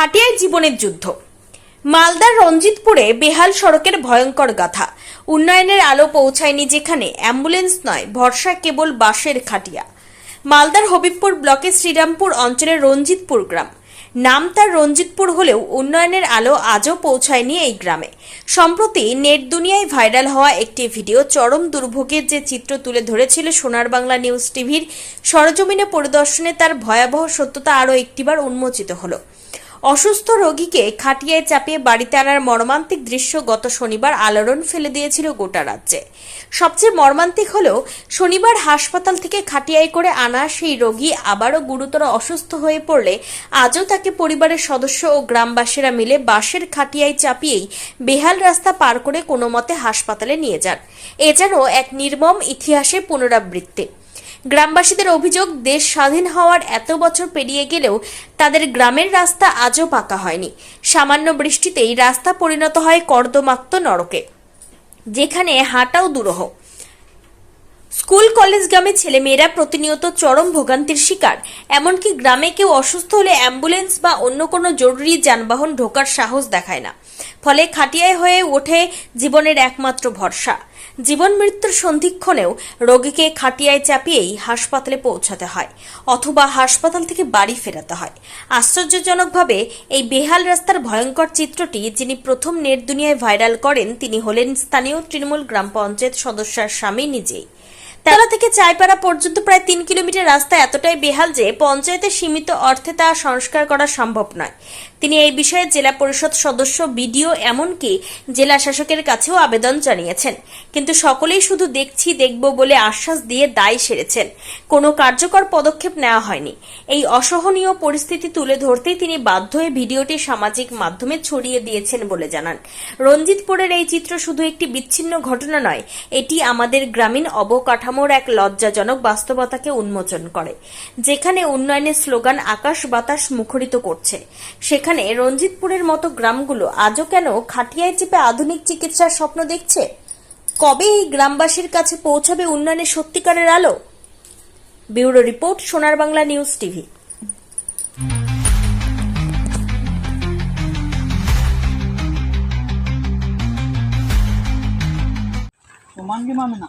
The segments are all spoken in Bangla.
খাটিয়ায় জীবনের যুদ্ধ। মালদার রঞ্জিতপুরে বেহাল সড়কের ভয়ঙ্কর গাথা। উন্নয়নের আলো পৌঁছায়নি যেখানে অ্যাম্বুলেন্স নয়, ভরসা কেবল বাসের খাটিয়া। মালদার হবিবপুর ব্লকের শ্রীরামপুর অঞ্চলের রঞ্জিতপুর গ্রাম। নাম তার রঞ্জিতপুর হলেও উন্নয়নের আলো আজও পৌঁছায়নি এই গ্রামে। সম্প্রতি নেট দুনিয়ায় ভাইরাল হওয়া একটি ভিডিও চরম দুর্ভোগের যে চিত্র তুলে ধরেছিল সোনার বাংলা নিউজ টিভির সরজমিনে পরিদর্শনে তার ভয়াবহ সত্যতা আরও একটিবার উন্মোচিত হলো। অসুস্থ রোগীকে খাটিয়ায় চাপিয়ে বাড়িতে আনার মর্মান্তিক দৃশ্য গত শনিবার আলোড়ন ফেলে দিয়েছিল গোটা রাজ্যে। সবচেয়ে মর্মান্তিক হলো শনিবার হাসপাতাল থেকে খাটিয়ায় করে আনা সেই রোগী আবারও গুরুতর অসুস্থ হয়ে পড়লে আজও তাকে পরিবারের সদস্য ও গ্রামবাসীরা মিলে বাঁশের খাটিয়ায় চাপিয়েই বেহাল রাস্তা পার করে কোনো মতে হাসপাতালে নিয়ে যান। এ যেন এক নির্মম ইতিহাসের পুনরাবৃত্তি। গ্রামবাসীদের অভিযোগ, দেশ স্বাধীন হওয়ার এত বছর পেরিয়ে গেলেও তাদের গ্রামের রাস্তা আজও পাকা হয়নি। সামান্য বৃষ্টিতেই রাস্তা পরিণত হয় কর্দমাক্ত নরকে, যেখানে হাঁটাও দুরূহ। স্কুল, কলেজ গ্রামে ছেলেমেয়েরা প্রতিনিয়ত চরম ভোগান্তির শিকার। এমনকি গ্রামে কেউ অসুস্থ হলে অ্যাম্বুলেন্স বা অন্য কোনো জরুরি যানবাহন ঢোকার সাহস দেখায় না। ফলে খাটিয়ায় হয়ে ওঠে জীবনের একমাত্র ভরসা। জীবন মৃত্যুর সন্ধিক্ষণেও রোগীকে খাটিয়ায় চাপিয়েই হাসপাতালে পৌঁছাতে হয়, অথবা হাসপাতাল থেকে বাড়ি ফেরাতে হয়। আশ্চর্যজনকভাবে, এই বেহাল রাস্তার ভয়ঙ্কর চিত্রটি যিনি প্রথম নেট দুনিয়ায় ভাইরাল করেন, তিনি হলেন স্থানীয় তৃণমূল গ্রাম পঞ্চায়েত সদস্যার স্বামী নিজেই। তালা থেকে চাইপাড়া পর্যন্ত প্রায় তিন কিলোমিটার রাস্তা এতটাই বেহাল যে পঞ্চায়েতের সীমিত অর্থে তা সংস্কার করা সম্ভব নয়। তিনি এই বিষয়ে জেলা পরিষদ সদস্য বিডিও এমনকি জেলা শাসকের কাছেও আবেদন জানিয়েছেন। কিন্তু সকলেই শুধু দেখছি, দেখব বলে আশ্বাস দিয়ে দায় সেরেছেন। কোনো কার্যকর পদক্ষেপ নেওয়া হয়নি। এই অসহনীয় পরিস্থিতি তুলে ধরতেই তিনি বাধ্য হয়ে ভিডিওটি সামাজিক মাধ্যমে ছড়িয়ে দিয়েছেন বলে জানান। রঞ্জিতপুরের এই চিত্র শুধু একটি বিচ্ছিন্ন ঘটনা নয়, এটি আমাদের গ্রামীণ অবকাঠামোর এক লজ্জাজনক বাস্তবতাকে উন্মোচন করে, যেখানে উন্নয়নের স্লোগান আকাশ বাতাস মুখরিত করছে। সেখানে রঞ্জিতপুরের মতো গ্রামগুলো আজও কেন খাটিয়ায় চেপে আধুনিক চিকিৎসার স্বপ্ন দেখছে? কবে এই গ্রামবাসীর কাছে পৌঁছাবে উন্নয়নের সত্যিকারের আলো? Bureau report, Sonar Bangla News TV. সমান কি মামে না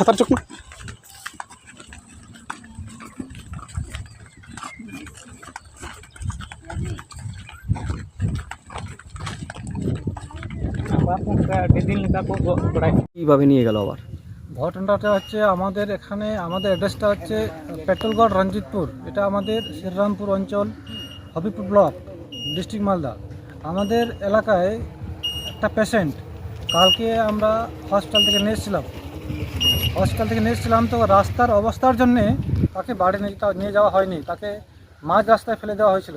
ছাতার চোখ না কীভাবে নিয়ে গেল আবার? ঘটনাটা হচ্ছে আমাদের এখানে আমাদের অ্যাড্রেসটা হচ্ছে পেট্রোলগড় রঞ্জিতপুর এটা আমাদের শ্রীরামপুর অঞ্চল হবিপুর ব্লক ডিস্ট্রিক্ট মালদা আমাদের এলাকায় একটা পেশেন্ট কালকে আমরা হসপিটাল থেকে নিয়ে এসেছিলাম। হসপিটাল থেকে নিয়ে এসেছিলাম তো রাস্তার অবস্থার জন্যে তাকে বাড়ি নিয়ে যাওয়া- হয়নি। তাকে মাঝ রাস্তায় ফেলে দেওয়া হয়েছিল।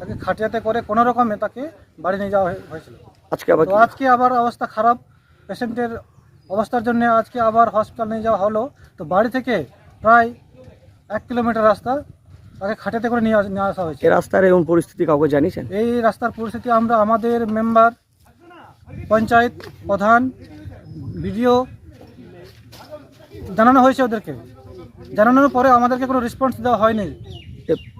তাকে খাটিয়াতে করে কোনো রকমে তাকে বাড়ি নিয়ে যাওয়া হয়ে- হয়েছিল। আজকে আবার তো আজকে আবার অবস্থা খারাপ। পেশেন্টের অবস্থার জন্য আজকে আবার হসপিটাল নিয়ে যাওয়া হলো। তো বাড়ি থেকে প্রায় এক কিলোমিটার রাস্তা তাকে খাটাতে করে নিয়ে নিয়ে আসা হয়েছে। এই রাস্তার এমন পরিস্থিতি কাউকে জানিয়েছেন? এই রাস্তার পরিস্থিতি আমরা আমাদের মেম্বার পঞ্চায়েত প্রধান বিডিও জানানো হয়েছে ওদেরকে। জানানোর পরে আমাদেরকে কোনো রেসপন্স দেওয়া হয়নি।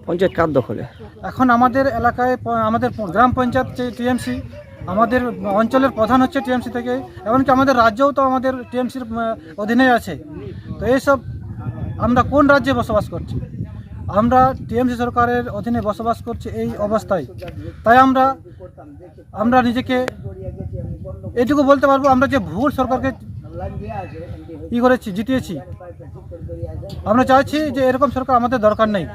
পঞ্চায়েত কার দখলে? এখন আমাদের এলাকায় আমাদের গ্রাম পঞ্চায়েত যে টিএমসি আমাদের অঞ্চলের প্রধান হচ্ছে টিএমসি থেকে এমনকি আমাদের রাজ্যও তো আমাদের টিএমসির অধীনে আছে। তো এইসব আমরা কোন রাজ্যে বসবাস করছি? আমরা টিএমসি সরকারের অধীনে বসবাস করছি এই অবস্থায়। তাই আমরা আমরা নিজেকে এটুকু বলতে পারব আমরা যে ভুল সরকারকে ই করেছি? জিতিয়েছি। আমরা চাইছি যে এরকম সরকার আমাদের দরকার নেই।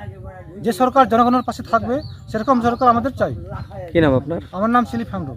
যে সরকার জনগণের পাশে থাকবে সেরকম সরকার আমাদের চাই। কি নাম আপনার? আমার নাম সিলিফ হামরু